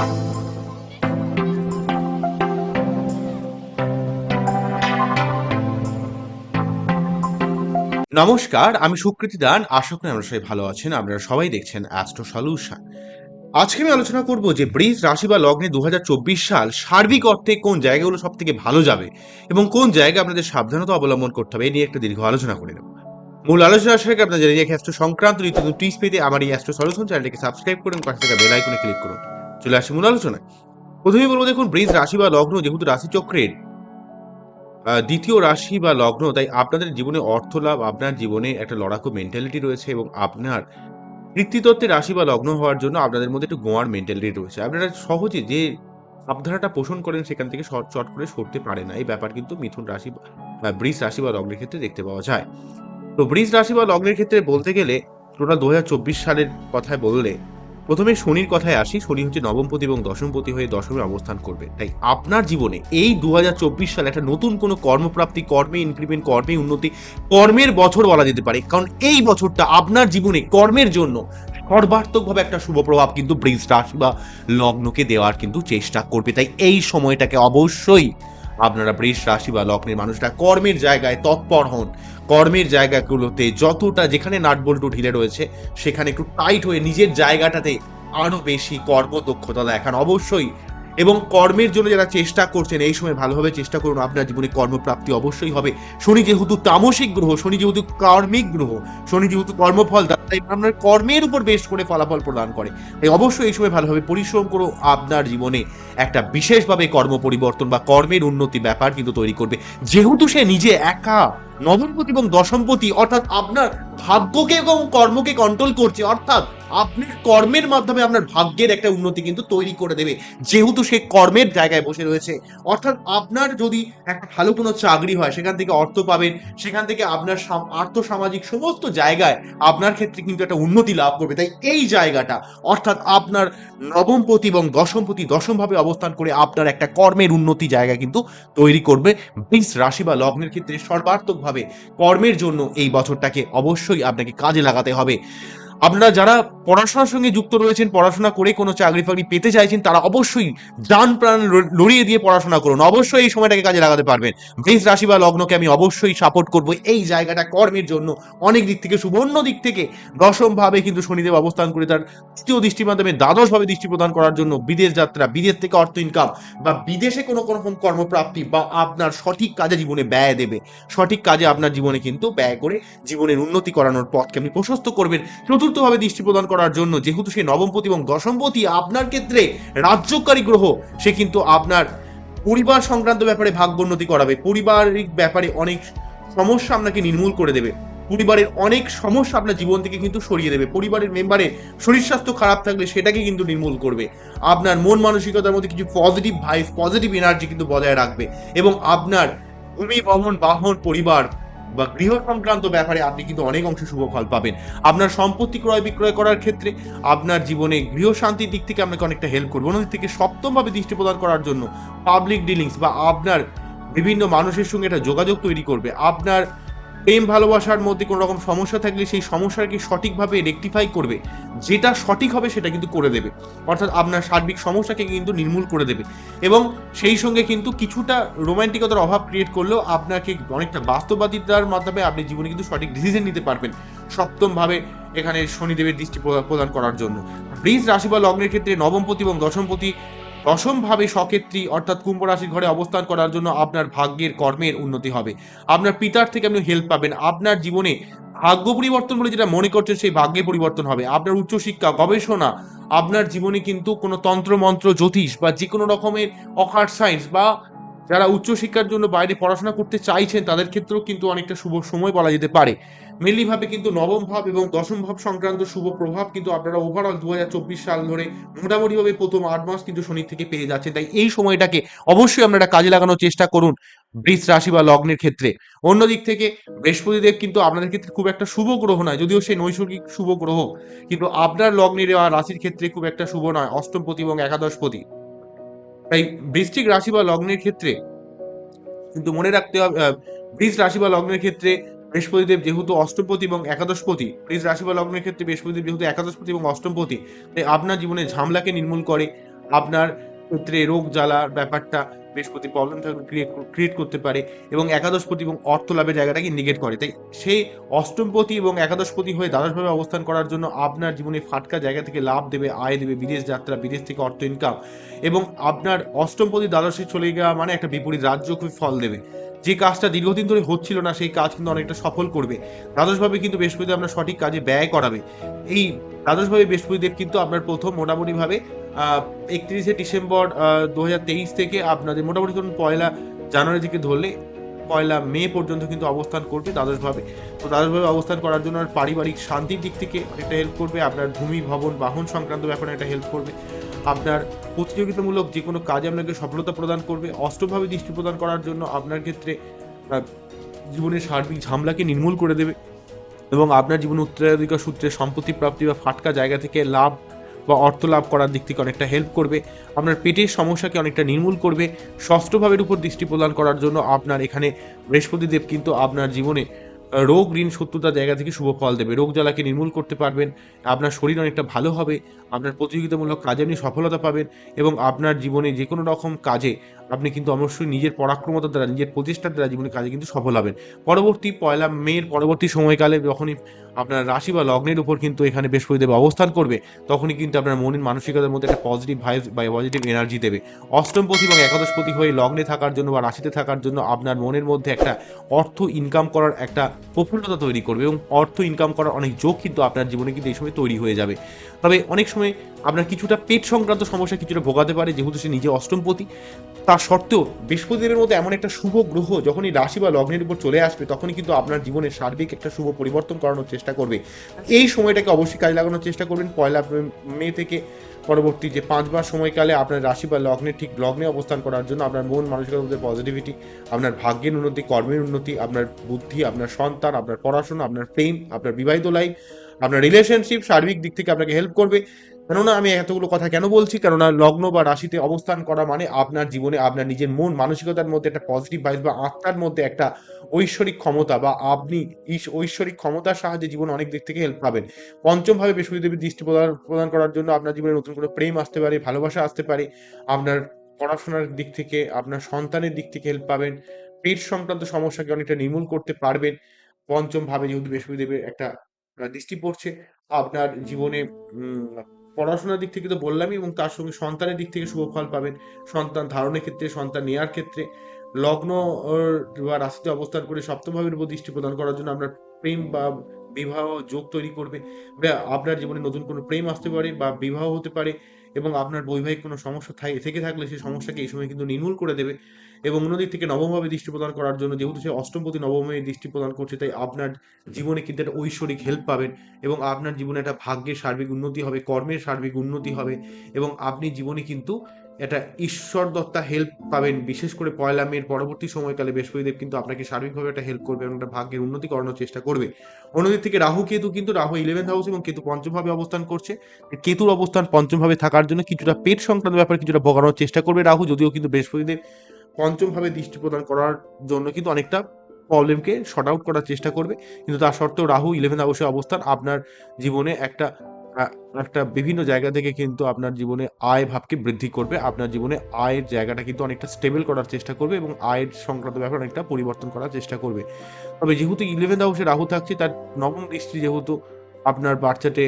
নমস্কার, আমি সুকৃতি দান। আশা করি আমরা ভালো আছেন। আপনারা সবাই দেখছেন অ্যাস্ট্রো সলিউশন আজকে আমি আলোচনা করব যে বৃষ রাশি বা লগ্নে দু হাজার চব্বিশ সাল সার্বিক অর্থে কোন জায়গাগুলো সব থেকে ভালো যাবে এবং কোন জায়গায় আপনাদের সাবধানতা অবলম্বন করতে হবে এই নিয়ে একটা দীর্ঘ আলোচনা করে নেব। মূল আলোচনা আসার আপনারা জানিয়ে অ্যাস্ট্রো সংক্রান্ত নিত্য টিপস পেতে আমার এই অ্যাস্ট্রো সলিউশন চ্যানেলটিকে সাবস্ক্রাইব করুন, পাশে থাকা বেল আইকনে ক্লিক করুন। চলে আসি মূল আলোচনায়। প্রথমেই বলব দেখুন, বৃষ রাশি বা লগ্ন যেহেতু রাশিচক্রের দ্বিতীয় রাশি বা লগ্ন, তাই আপনাদের জীবনে অর্থ লাভ আপনার জীবনে একটা লড়াকু মেন্টালিটি রয়েছে এবং আপনার কৃত্রিতত্ত্বের রাশি বা লগ্ন হওয়ার জন্য আপনাদের মধ্যে একটু গোয়ার মেন্টালিটি রয়েছে। আপনারা সহজে যে ভাবধারাটা পোষণ করেন সেখান থেকে চট করে সরতে পারে না। এই ব্যাপার কিন্তু মিথুন রাশি বা বা বৃষ রাশি বা লগ্নের ক্ষেত্রে দেখতে পাওয়া যায়। তো বৃষ রাশি বা লগ্নের ক্ষেত্রে বলতে গেলে টোটাল দু হাজার চব্বিশ সালের কথায় বললে প্রথমে শনির কথায় আসি, শনি হচ্ছে নবমপতি এবং দশমপতি হয়ে দশমে অবস্থান করবে। তাই আপনার জীবনে এই দু সালে একটা নতুন কোনো কর্মপ্রাপ্তি, কর্মে ইনক্রিমেন্ট কর্মে উন্নতি, কর্মের বছর বলা যেতে পারে। কারণ এই বছরটা আপনার জীবনে কর্মের জন্য সর্বার্থকভাবে একটা শুভ প্রভাব কিন্তু বৃষ রাশি বা লগ্নকে দেওয়ার কিন্তু চেষ্টা করবে। তাই এই সময়টাকে অবশ্যই আপনারা বৃষ রাশি বা লগ্নের মানুষরা কর্মের জায়গায় তৎপর হন। কর্মের জায়গাগুলোতে যতটা যেখানে নাটবল্টু ঢিলে রয়েছে, সেখানে একটু টাইট হয়ে নিজের জায়গাটাতে আরও বেশি কর্মদক্ষতা দেখান। অবশ্যই এবং কর্মের জন্য যারা চেষ্টা করছেন, এই সময় ভালোভাবে চেষ্টা করুন, আপনার জীবনে কর্মপ্রাপ্তি অবশ্যই হবে। শনি যেহেতু তামসিক গ্রহ, শনি যেহেতু কর্মিক গ্রহ, শনি যেহেতু কর্মফল, তাই আপনার কর্মের উপর বেশ করে ফলাফল প্রদান করে। তাই অবশ্যই এই সময় ভালোভাবে পরিশ্রম করো, আপনার জীবনে একটা বিশেষভাবে কর্ম পরিবর্তন বা কর্মের উন্নতি ব্যাপার কিন্তু তৈরি করবে। যেহেতু সে নিজে একা নবমপতি এবং দশমপতি, অর্থাৎ আপনার ভাগ্যকে এবং কর্মকে কন্ট্রোল করছে, অর্থাৎ আপনার কর্মের মাধ্যমে আপনার ভাগ্যের একটা উন্নতি কিন্তু তৈরি করে দেবে, যেহেতু সে কর্মের জায়গায় বসে রয়েছে। অর্থাৎ আপনার যদি একটা ভালো কোনো চাকরি হয়, সেখান থেকে অর্থ পাবেন, সেখান থেকে আপনার আর্থসামাজিক সমস্ত জায়গায় আপনার ক্ষেত্রে কিন্তু একটা উন্নতি লাভ করবে। তাই এই জায়গাটা, অর্থাৎ আপনার নবমপতি এবং দশমপতি দশমভাবে অবস্থান করে আপনার একটা কর্মের উন্নতি জায়গা কিন্তু তৈরি করবে। বৃষ রাশি বা লগ্নের ক্ষেত্রে সর্বার্থকভাবে কর্মের জন্য এই বছরটাকে অবশ্যই আপনাকে কাজে লাগাতে হবে। আপনারা যারা পড়াশোনার সঙ্গে যুক্ত রয়েছেন, পড়াশোনা করে কোনো চাকরি ফাকরি পেতে চাইছেন, তারা অবশ্যই যান প্রাণ লড়িয়ে দিয়ে পড়াশোনা করুন। অবশ্যই এই সময়টাকে কাজে লাগাতে পারবেন। বৃষ রাশি বা লগ্নকে আমি অবশ্যই সাপোর্ট করব এই জায়গাটা কর্মের জন্য। অনেক দিক থেকে সুবর্ণ দিক থেকে দশমভাবে কিন্তু শনিদেব অবস্থান করে তার তৃতীয় দৃষ্টির মাধ্যমে দ্বাদশভাবে দৃষ্টি প্রদান করার জন্য বিদেশ যাত্রা, বিদেশ থেকে অর্থ ইনকাম বা বিদেশে কোনো কোনো রকম কর্মপ্রাপ্তি বা আপনার সঠিক কাজে জীবনে ব্যয় দেবে। সঠিক কাজে আপনার জীবনে কিন্তু ব্যয় করে জীবনের উন্নতি করানোর পথকে আপনি প্রশস্ত করবেন। চতুর্থভাবে দৃষ্টি প্রদান করার জন্য যেহেতু সে নবমপতি এবং দশমপতি, আপনার ক্ষেত্রে রাজ্যকারী গ্রহ, সে কিন্তু আপনার পরিবার সংক্রান্ত ব্যাপারে ভাগ্যোন্নতি করাবে। পারিবারিক ব্যাপারে অনেক সমস্যা আপনাকে নির্মূল করে দেবে। পরিবারের অনেক সমস্যা আপনার জীবন থেকে কিন্তু সরিয়ে দেবে। পরিবারের মেম্বারে শরীর স্বাস্থ্য খারাপ থাকলে সেটাকে কিন্তু নির্মূল করবে। আপনার মন মানসিকতার মধ্যে কিছু পজিটিভ ভাইব পজিটিভ এনার্জি কিন্তু বজায় রাখবে। এবং আপনার ভূমি, ভবন, বাহন, পরিবার বা গৃহ সংক্রান্ত ব্যাপারে আপনি কিন্তু অনেক অংশ শুভ ফল পাবেন। আপনার সম্পত্তি ক্রয় বিক্রয় করার ক্ষেত্রে আপনার জীবনে গৃহ শান্তির দিক থেকে আপনাকে অনেকটা হেল্প করবে। অন্যদিক থেকে সপ্তমভাবে দৃষ্টি প্রদান করার জন্য পাবলিক ডিলিংস বা আপনার বিভিন্ন মানুষের সঙ্গে একটা যোগাযোগ তৈরি করবে। আপনার প্রেম ভালোবাসার মধ্যে কোনো রকম সমস্যা থাকলে সেই সমস্যাকে সঠিকভাবে রেকটিফাই করবে। যেটা সঠিক হবে সেটা কিন্তু করে দেবে। অর্থাৎ আপনার সার্বিক সমস্যাকে কিন্তু নির্মূল করে দেবে। এবং সেই সঙ্গে কিন্তু কিছুটা রোমান্টিকতার অভাব ক্রিয়েট করলেও আপনাকে অনেকটা বাস্তববাদিতার মাধ্যমে আপনি জীবনে কিন্তু সঠিক ডিসিশন নিতে পারবেন। সপ্তমভাবে এখানে শনিদেবের দৃষ্টি প্রদান- করার জন্য। বৃষ রাশি বা লগ্নের ক্ষেত্রে নবমপতি এবং দশমপতি দশমভাবে সক্ষেত্রী অর্থাৎ কুম্ভ রাশির ঘরে অবস্থান করার জন্য আপনার ভাগ্যের কর্মের উন্নতি হবে। আপনার পিতার থেকে আপনি হেল্প পাবেন। আপনার জীবনে ভাগ্য পরিবর্তন বলে যেটা মনে করছেন সেই ভাগ্যে পরিবর্তন হবে। আপনার উচ্চশিক্ষা, গবেষণা, আপনার জীবনে কিন্তু কোনো তন্ত্রমন্ত্র, জ্যোতিষ বা যে কোনো রকমের অকার সায়েন্স বা যারা উচ্চশিক্ষার জন্য বাইরে পড়াশোনা করতে চাইছেন, তাদের ক্ষেত্রেও কিন্তু অনেকটা শুভ সময় বলা যেতে পারে। মেনলি ভাবে কিন্তু নবম ভাব এবং দশম ভাব সংক্রান্ত শুভ প্রভাব কিন্তু আপনারা ওভারঅল দু হাজার চব্বিশ সাল ধরে মোটামুটিভাবে প্রথম আট মাস কিন্তু শনি থেকে পেয়ে যাচ্ছেন। তাই এই সময়টাকে অবশ্যই আপনারা কাজে লাগানোর চেষ্টা করুন বৃষ রাশি বা লগ্নের ক্ষেত্রে। অন্যদিক থেকে বৃহস্পতিদেব কিন্তু আপনাদের ক্ষেত্রে খুব একটা শুভ গ্রহ নয়, যদিও সে নৈসর্গিক শুভ গ্রহ। কিন্তু আপনার লগ্নের রাশির ক্ষেত্রে খুব একটা শুভ নয় অষ্টমপতি এবং একাদশপতি তাই বৃষ্টিক রাশি বা লগ্নের ক্ষেত্রে কিন্তু মনে রাখতে হবে বৃষ রাশি বা লগ্নের ক্ষেত্রে বৃহস্পতিদেব যেহেতু অষ্টমপতি এবং একাদশপতি, বৃষ রাশি বা লগ্নের ক্ষেত্রে বৃহস্পতিদেব যেহেতু একাদশপতি এবং অষ্টমপতি তাই আপনার জীবনে ঝামলাকে নির্মূল করে। আপনার ক্ষেত্রে রোগ জ্বালার ব্যাপারটা বৃহস্পতি প্রবলেম ক্রিয়েট ক্রিয়েট করতে পারে এবং একাদশপতি এবং অর্থ লাভের জায়গাটাকে ইন্ডিকেট করে। তাই সেই অষ্টমপতি এবং একাদশপতি হয়ে দ্বাদশভাবে অবস্থান করার জন্য আপনার জীবনে ফাটকা জায়গা থেকে লাভ দেবে, আয় দেবে, বিদেশ যাত্রা, বিদেশ থেকে অর্থ ইনকাম এবং আপনার অষ্টমপতি দ্বাদশে চলে যাওয়া মানে একটা বিপরীত রাজ্য খুবই ফল দেবে। যে কাজটা দীর্ঘদিন ধরে হচ্ছিল না, সেই কাজ কিন্তু অনেকটা সফল করবে। দ্বাদশভাবে কিন্তু বৃহস্পতি আপনার সঠিক কাজে ব্যয় করাবে। এই দ্বাদশভাবে বৃহস্পতিদেব কিন্তু আপনার প্রথম মোটামুটিভাবে একত্রিশে ডিসেম্বর দু হাজার তেইশ থেকে আপনাদের মোটামুটি ধরুন পয়লা জানুয়ারি থেকে ধরলে পয়লা মে পর্যন্ত কিন্তু অবস্থান করবে দ্বাদশভাবে। তো দ্বাদশভাবে অবস্থান করার জন্য আর পারিবারিক শান্তির দিক থেকে এটা হেল্প করবে, আপনার ভূমি, ভবন, বাহন সংক্রান্ত ব্যাপারে একটা হেল্প করবে। আপনার প্রতিযোগিতামূলক যে কোনো কাজে আপনাকে সফলতা প্রদান করবে। অষ্টভাবে দৃষ্টি প্রদান করার জন্য আপনার ক্ষেত্রে জীবনের সার্বিক ঝামলাকে নির্মূল করে দেবে এবং আপনার জীবন উত্তরাধিকার সূত্রে সম্পত্তি প্রাপ্তি বা ফাটকা জায়গা থেকে লাভ বা অর্থ লাভ করার দিক থেকে অনেকটা হেল্প করবে। আপনার পেটের সমস্যাকে অনেকটা নির্মূল করবে। ষষ্ঠভাবের উপর দৃষ্টি প্রদান করার জন্য আপনার এখানে বৃহস্পতিদেব কিন্তু আপনার জীবনে রোগ, ঋণ, শত্রুতার জায়গা থেকে শুভ ফল দেবে। রোগ জ্বালাকে নির্মূল করতে পারবেন। আপনার শরীর অনেকটা ভালো হবে। আপনার প্রতিযোগিতামূলক কাজে আপনি সফলতা পাবেন এবং আপনার জীবনে যে কোনো রকম কাজে আপনি কিন্তু অবশ্যই নিজের পরাক্রমতার দ্বারা, নিজের প্রচেষ্টার দ্বারা জীবনে কাজে কিন্তু সফল হবেন। পরবর্তী পয়লা মের পরবর্তী সময়কালে যখনই আপনার রাশি বা লগ্নের উপর কিন্তু এখানে বৃহস্পতিদেব অবস্থান করবে, তখনই কিন্তু আপনার মনের মানসিকতার মধ্যে একটা পজিটিভ ভাইব বা পজিটিভ এনার্জি দেবে। অষ্টমপতি এবং একাদশপতি হয়ে লগ্নে থাকার জন্য বা রাশিতে থাকার জন্য আপনার মনের মধ্যে একটা অর্থ ইনকাম করার একটা প্রফুল্লতা তৈরি করবে এবং অর্থ ইনকাম করার অনেক যোগ কিন্তু আপনার জীবনে কিন্তু এই সময় তৈরি হয়ে যাবে। তবে অনেক সময় আপনার কিছুটা পেট সংক্রান্ত সমস্যা কিছুটা ভোগাতে পারে, যেহেতু সে নিজে অষ্টমপতি তা সত্ত্বেও বৃহস্পতিদেবের মতো এমন একটা শুভ গ্রহ যখনই রাশি বা লগ্নের উপর চলে আসবে, তখনই কিন্তু আপনার জীবনের সার্বিক একটা শুভ পরিবর্তন করানোর চেষ্টা করবে। এই সময়টাকে অবশ্যই কাজে লাগানোর চেষ্টা করবেন। পয়লা মে থেকে পরবর্তী যে পাঁচবার সময়কালে আপনার রাশি বা লগ্নে ঠিক লগ্নে অবস্থান করার জন্য আপনার মন মানসিকতার মধ্যে পজিটিভিটি আপনার ভাগ্যের উন্নতি, কর্মের উন্নতি, আপনার বুদ্ধি, আপনার সন্তান, আপনার পড়াশোনা, আপনার প্রেম, আপনার বিবাহিত লাইফ আপনার রিলেশনশিপ সার্বিক দিক থেকে আপনাকে হেল্প করবে। কেননা আমি এতগুলো কথা কেন বলছি? কেননা লগ্ন বা রাশিতে অবস্থান করা মানে আপনার জীবনে আপনার নিজের মন মানসিকতার মধ্যে একটা পজিটিভ ভাইস বা আত্মার মধ্যে একটা ঐশ্বরিক ক্ষমতা বা আপনি ঐশ্বরিক ক্ষমতার সাহায্যে জীবনে অনেক দিক থেকে হেল্প পাবেন। পঞ্চমভাবে বৃহস্পতি দেবীর দৃষ্টি প্রদান প্রদান করার জন্য আপনার জীবনে নতুন কোনো প্রেম আসতে পারে, ভালোবাসা আসতে পারে। আপনার পড়াশোনার দিক থেকে, আপনার সন্তানের দিক থেকে হেল্প পাবেন। পেট সংক্রান্ত সমস্যাকে অনেকটা নির্মূল করতে পারবেন। পঞ্চম ভাবে যেহেতু বৃহস্পতি দেবের একটা দৃষ্টি পড়ছে, আপনার জীবনে পড়াশোনার দিক থেকে তো বললামই এবং তার সঙ্গে সন্তানের দিক থেকে শুভ ফল পাবেন। সন্তান ধারণের ক্ষেত্রে, সন্তান নেওয়ার ক্ষেত্রে। লগ্ন বা রাশিতে অবস্থান করে সপ্তমভাবের উপর দৃষ্টি প্রদান করার জন্য আপনার প্রেম বা বিবাহ যোগ তৈরি করবে। আপনার জীবনে নতুন কোনো প্রেম আসতে পারে বা বিবাহ হতে পারে। এবং আপনার বৈবাহিক কোনো সমস্যা থাকে থেকে থাকলে সেই সমস্যাকে এই সময় কিন্তু নির্মূল করে দেবে এবং অন্যদিক থেকে নবমভাবে দৃষ্টি প্রদান করার জন্য যেহেতু সে অষ্টমপতি নবমভাবে দৃষ্টি প্রদান করছে তাই আপনার জীবনে কিন্তু একটা ঐশ্বরিক হেল্প পাবেন এবং আপনার জীবনে একটা ভাগ্যের সার্বিক উন্নতি হবে কর্মের সার্বিক উন্নতি হবে এবং আপনি জীবনে কিন্তু একটা ঈশ্বর দত্তা হেল্প পাবেন। বিশেষ করে পয়লা মের পরবর্তী সময়কালে বৃহস্পতিদেব কিন্তু আপনাকে সার্বিকভাবে একটা হেল্প করবে এবং একটা ভাগ্যের উন্নতি করানোর চেষ্টা করবে। অন্যদিক থেকে রাহু কেতু কিন্তু রাহু ইলেভেন্থ হাউস এবং কেতু পঞ্চমভাবে অবস্থান করছে। কেতুর অবস্থান পঞ্চমভাবে থাকার জন্য কিছুটা পেট সংক্রান্ত ব্যাপারে কিছুটা ভোগানোর চেষ্টা করবে রাহু, যদিও কিন্তু বৃহস্পতিদেব পঞ্চমভাবে দৃষ্টি প্রদান করার জন্য কিন্তু অনেকটা প্রবলেমকে শর্ট আউট করার চেষ্টা করবে। কিন্তু তার সত্ত্বেও রাহু ইলেভেন হাউসে অবস্থান। আপনার জীবনে একটা একটা বিভিন্ন জায়গা থেকে কিন্তু আপনার জীবনে আয় ভাবকে বৃদ্ধি করবে। আপনার জীবনে আয়ের জায়গাটা কিন্তু অনেকটা স্টেবল করার চেষ্টা করবে এবং আয়ের সংক্রান্ত ব্যাপার অনেকটা পরিবর্তন করার চেষ্টা করবে। তবে যেহেতু ইলেভেন্থ হাউসে রাহু থাকছে, তার নবম দৃষ্টি যেহেতু আপনার বাচ্চাটে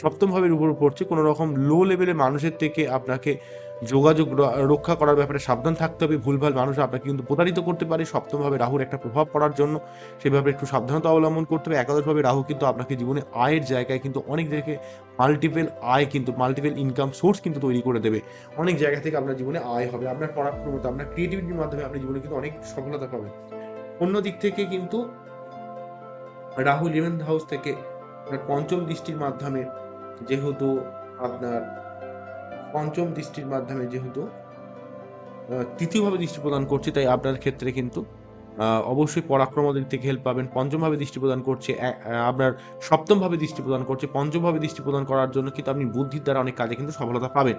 সপ্তম ভাবের উপর পড়ছে কোনো রকম লো লেভেলের মানুষের থেকে আপনাকে যোগাযোগ রক্ষা করার ব্যাপারে সাবধান থাকতে হবে। ভুলভাল মানুষ আপনাকে কিন্তু প্রতারিত করতে পারে। সপ্তমভাবে রাহুর একটা প্রভাব পড়ার জন্য সেভাবে একটু সাবধানতা অবলম্বন করতে হবে। একাদশভাবে রাহু কিন্তু আপনাকে জীবনে আয়ের জায়গায় কিন্তু অনেক জায়গায় মাল্টিপেল আয় কিন্তু মাল্টিপেল ইনকাম সোর্স কিন্তু তৈরি করে দেবে। অনেক জায়গা থেকে আপনার জীবনে আয় হবে। আপনার পরাক্রমতা, আপনার ক্রিয়েটিভিটির মাধ্যমে আপনি জীবনে কিন্তু অনেক সফলতা পাবেন। অন্য দিক থেকে কিন্তু রাহু ইলেভেন্থ হাউস থেকে আপনার পঞ্চম দৃষ্টির মাধ্যমে যেহেতু আপনার পঞ্চম দৃষ্টির মাধ্যমে যেহেতু তৃতীয়ভাবে দৃষ্টি প্রদান করছে, তাই আপনার ক্ষেত্রে কিন্তু অবশ্যই পরাক্রম দিক থেকে হেল্প পাবেন। পঞ্চমভাবে দৃষ্টি প্রদান করছে আপনার সপ্তমভাবে দৃষ্টি প্রদান করছে। পঞ্চমভাবে দৃষ্টি প্রদান করার জন্য কিন্তু আপনি বুদ্ধির দ্বারা অনেক কাজে কিন্তু সফলতা পাবেন।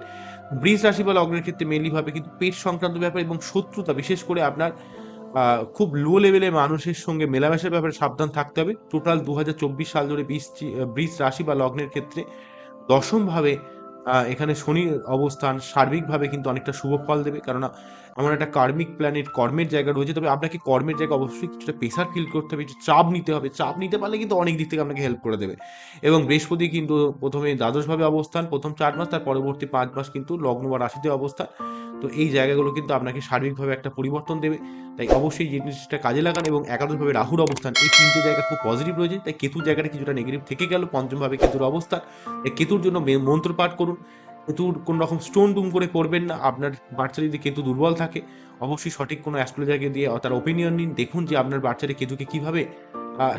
বৃষ রাশি বা লগ্নের ক্ষেত্রে মেনলি ভাবে কিন্তু পেট সংক্রান্ত ব্যাপার এবং শত্রুতা, বিশেষ করে আপনার খুব লো লেভেলের মানুষের সঙ্গে মেলামেশার ব্যাপারে সাবধান থাকতে হবে। টোটাল দু হাজার চব্বিশ সাল ধরে বৃষ বৃষ রাশি বা লগ্নের ক্ষেত্রে দশমভাবে এখানে শনির অবস্থান সার্বিকভাবে কিন্তু অনেকটা শুভ ফল দেবে। কেননা, আমার একটা কার্মিক প্ল্যানেট কর্মের জায়গা রয়েছে, তবে আপনাকে কর্মের জায়গা অবশ্যই কিছুটা প্রেশার ফিল করতে হবে চাপ নিতে হবে। চাপ নিতে পারলে কিন্তু অনেক দিক থেকে আপনাকে হেল্প করে দেবে। এবং বৃহস্পতি কিন্তু প্রথমে দ্বাদশভাবে অবস্থান, প্রথম চার মাস, তার পরবর্তী পাঁচ মাস কিন্তু লগ্ন বা রাশিতে অবস্থান। তো এই জায়গাগুলো কিন্তু আপনাকে সার্বিকভাবে একটা পরিবর্তন দেবে। তাই অবশ্যই জিনিসটা কাজে লাগান এবং একাদশভাবে রাহুর অবস্থান, এই তিনটে জায়গা খুব পজিটিভ রয়েছে। তাই কেতুর জায়গাটা কিছুটা নেগেটিভ থেকে গেল, পঞ্চমভাবে কেতুর অবস্থান। তাই কেতুর জন্য মন্ত্র পাঠ করুন। কেতুর কোনো রকম স্টোন ডুম করে পড়বেন না, আপনার বাচ্চা যদি কেতু দুর্বল থাকে। অবশ্যই সঠিক কোনো অ্যাস্ট্রোলজারকে দিয়ে তার ওপিনিয়ন নিন, দেখুন যে আপনার বাচ্চাটি কেতুকে কীভাবে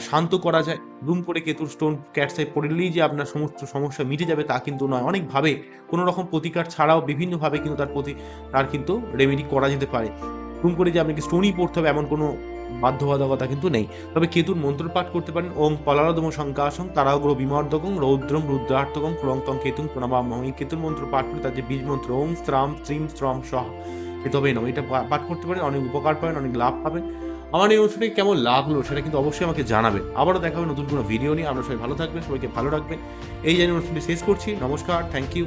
শান্ত করা যায় ডুম করে কেতুর স্টোন ক্যাটসাই পড়লেই যে আপনার সমস্ত সমস্যা মিটে যাবে তা কিন্তু নয়। অনেকভাবে কোনো রকম প্রতিকার ছাড়াও বিভিন্নভাবে কিন্তু তার প্রতি, তার কিন্তু রেমেডি করা যেতে পারে। ডুম করে যে আপনাকে স্টোনই পড়তে হবে এমন কোনো বাধ্যবাধকতা কিন্তু নেই। তবে কেতুর মন্ত্র পাঠ করতে পারেন ওং পলারদম শঙ্কাসং তারাগ্র বিমর্দকং রৌদ্রম রুদ্রার্থকং ক্রংতং কেতুং প্রণামাম এই কেতুর মন্ত্র পাঠ করে, তার যে বীজ মন্ত্র, ওং স্ত্রাম স্ত্রিম স্ত্রম সহ। তবে নয়। এটা পাঠ করতে পারেন, অনেক উপকার পাবেন, অনেক লাভ পাবেন। আমার এই অনুষ্ঠানে কেমন লাগল সেটা কিন্তু অবশ্যই আমাকে জানাবেন আবারও দেখা হবে নতুন কোনো ভিডিও নিয়ে। আমরা সবাই ভালো থাকবেন, সবাইকে ভালো রাখবেন। এই জানিয়ে অনুষ্ঠানটি শেষ করছি। নমস্কার থ্যাংক ইউ